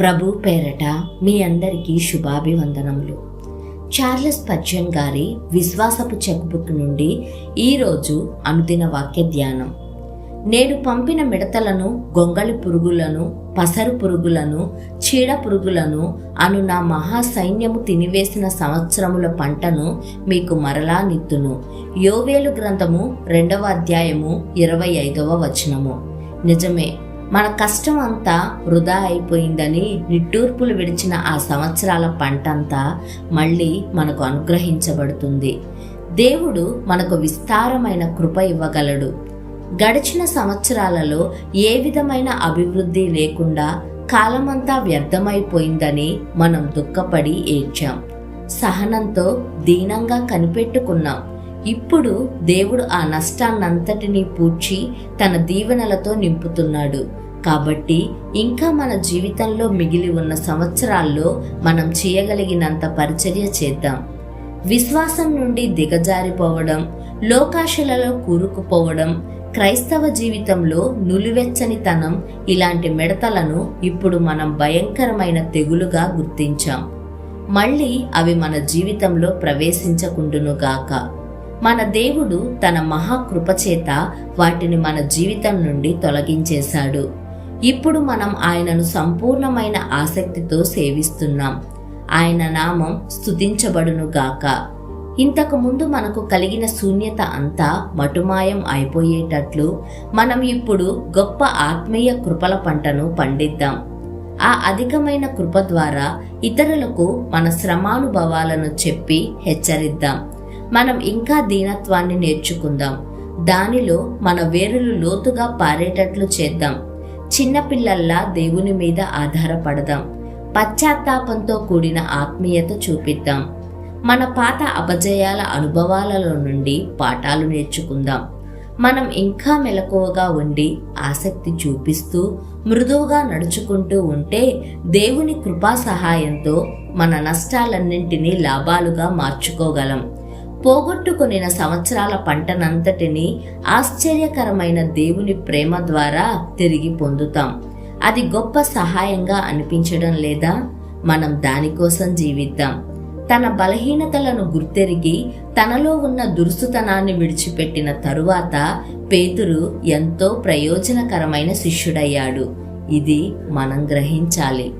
ప్రభు పేరట మీ అందరికీ శుభాభివందనములు. చార్లెస్ పర్జన్ గారి విశ్వాసపు చెక్బుక్ నుండి ఈరోజు అనుదిన వాక్య ధ్యానం. నేడు పంపిన మిడతలను గొంగళి పురుగులను పసరు పురుగులను చీడ పురుగులను అను నా మహా సైన్యము తినివేసిన సంవత్సరముల పంటను మీకు మరలా నిత్తును. యోవేలు గ్రంథము రెండవ అధ్యాయము ఇరవై ఐదవ వచనము. నిజమే మన కష్టం అంతా వృధా అయిపోయిందని నిట్టూర్పులు విడిచిన ఆ సంవత్సరాల పంట అంతా మళ్ళీ మనకు అనుగ్రహించబడుతుంది. దేవుడు మనకు విస్తారమైన కృప ఇవ్వగలడు. గడిచిన సంవత్సరాలలో ఏ విధమైన అభివృద్ధి లేకుండా కాలమంతా వ్యర్థమైపోయిందని మనం దుఃఖపడి ఏడ్చాం. సహనంతో దీనంగా కనిపెట్టుకున్నాం. ఇప్పుడు దేవుడు ఆ నష్టాన్నంతటినీ పూడ్చి తన దీవెనలతో నింపుతున్నాడు. కాబట్టి ఇంకా మన జీవితంలో మిగిలి ఉన్న సంవత్సరాల్లో మనం చేయగలిగినంత పరిచర్య చేద్దాం. విశ్వాసం నుండి దిగజారిపోవడం లోకాశలలో కూరుకుపోవడం క్రైస్తవ జీవితంలో నులివెచ్చనితనం ఇలాంటి మిడతలను ఇప్పుడు మనం భయంకరమైన తెగులుగా గుర్తించాం. మళ్ళీ అవి మన జీవితంలో ప్రవేశించకుండునుగాక. మన దేవుడు తన మహాకృపచేత వాటిని మన జీవితం నుండి తొలగించేశాడు. ఇప్పుడు మనం ఆయనను సంపూర్ణమైన ఆసక్తితో సేవిస్తున్నాం. ఆయన నామం స్తుతించబడునుగాక ఇంతకు ముందు మనకు కలిగిన శూన్యత అంతా మటుమాయం అయిపోయేటట్లు మనం ఇప్పుడు గొప్ప ఆత్మీయ కృపల పంటను పండిద్దాం. ఆ అధికమైన కృప ద్వారా ఇతరులకు మన శ్రమానుభవాలను చెప్పి హెచ్చరిద్దాం. మనం ఇంకా దీనత్వాన్ని నేర్చుకుందాం. దానిలో మన వేరులు లోతుగా పారేటట్లు చేద్దాం. చిన్నపిల్లల్లా దేవుని మీద ఆధారపడదాం. పశ్చాత్తాపంతో కూడిన ఆత్మీయత చూపిద్దాం. మన పాత అపజయాల అనుభవాలలో నుండి పాఠాలు నేర్చుకుందాం. మనం ఇంకా మెలకువగా ఉండి ఆసక్తి చూపిస్తూ మృదువుగా నడుచుకుంటూ ఉంటే దేవుని కృపా సహాయంతో మన నష్టాలన్నింటినీ లాభాలుగా మార్చుకోగలం. పోగొట్టుకొనిన సంవత్సరాల పంటనంతటిని ఆశ్చర్యకరమైన దేవుని ప్రేమ ద్వారా తిరిగి పొందుతాం. అది గొప్ప సహాయంగా అనిపించడం లేదా మనం దానికోసం జీవిద్దాం. తన బలహీనతలను గుర్తెరిగి తనలో ఉన్న దురుసుతనాన్ని విడిచిపెట్టిన తరువాత పేతురు ఎంతో ప్రయోజనకరమైన శిష్యుడయ్యాడు. ఇది మనం గ్రహించాలి.